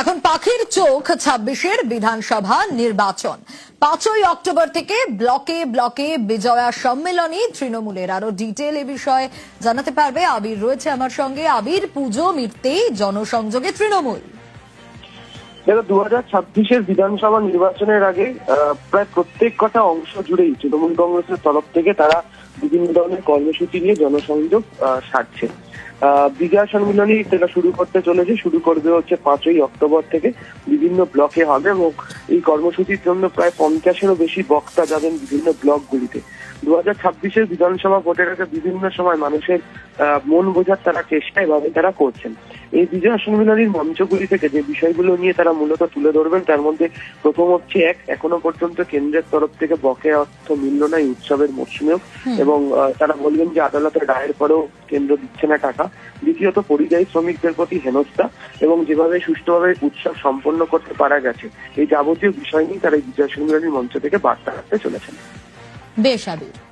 এখন পাখির চোখ ছাব্বিশের বিধানসভা নির্বাচন। পাঁচই অক্টোবর থেকে ব্লকে ব্লকে বিজয়া সম্মেলনী তৃণমূলের। আরও ডিটেল এ বিষয়ে জানাতে পারবে আবির। রয়েছে আমার সঙ্গে আবির, পুজো মিটতেই জনসংযোগে তৃণমূল। দেখো দু হাজার ছাব্বিশের বিধানসভা নির্বাচনের আগে প্রায় প্রত্যেক কটা অংশ জুড়েই তৃণমূল কংগ্রেসের তরফ থেকে তারা বিভিন্ন ধরনের কর্মসূচি নিয়ে জনসংযোগ সারছে। বিজয়া সম্মিলনী সেটা শুরু করতে চলেছে। শুরু করবে হচ্ছে পাঁচই অক্টোবর থেকে বিভিন্ন ব্লকে হবে এবং এই কর্মসূচির জন্য প্রায় পঞ্চাশেরও বেশি বক্তা যাবেন বিভিন্ন ব্লকগুলিতে। দু হাজার ছাব্বিশের বিধানসভা ভোটের আগে বিভিন্ন সময় মানুষের মন বোঝার তারা চেষ্টা এভাবে তারা করছেন। এই বিজয় সম্মিলনীর মঞ্চগুলি থেকে যে বিষয়গুলো নিয়ে তারা মূলত তুলে ধরবেন তার মধ্যে প্রথম হচ্ছে এক এখনও পর্যন্ত কেন্দ্রের তরফ থেকে বকেয়া অর্থ মিলল না এই উৎসবের মরশুমেও এবং তারা বলবেন যে আদালতের রায়ের পরেও কেন্দ্র দিচ্ছে না টাকা। দ্বিতীয়ত পরিযায়ী শ্রমিকদের প্রতি হেনস্থা এবং যেভাবে সুষ্ঠুভাবে উৎসব সম্পন্ন করতে পারা গেছে এই যাবতীয় বিষয় নিয়ে তারা এই বিজয় সম্মেলনের মঞ্চ থেকে বার্তা রাখতে চলেছেন। বেশ আবির।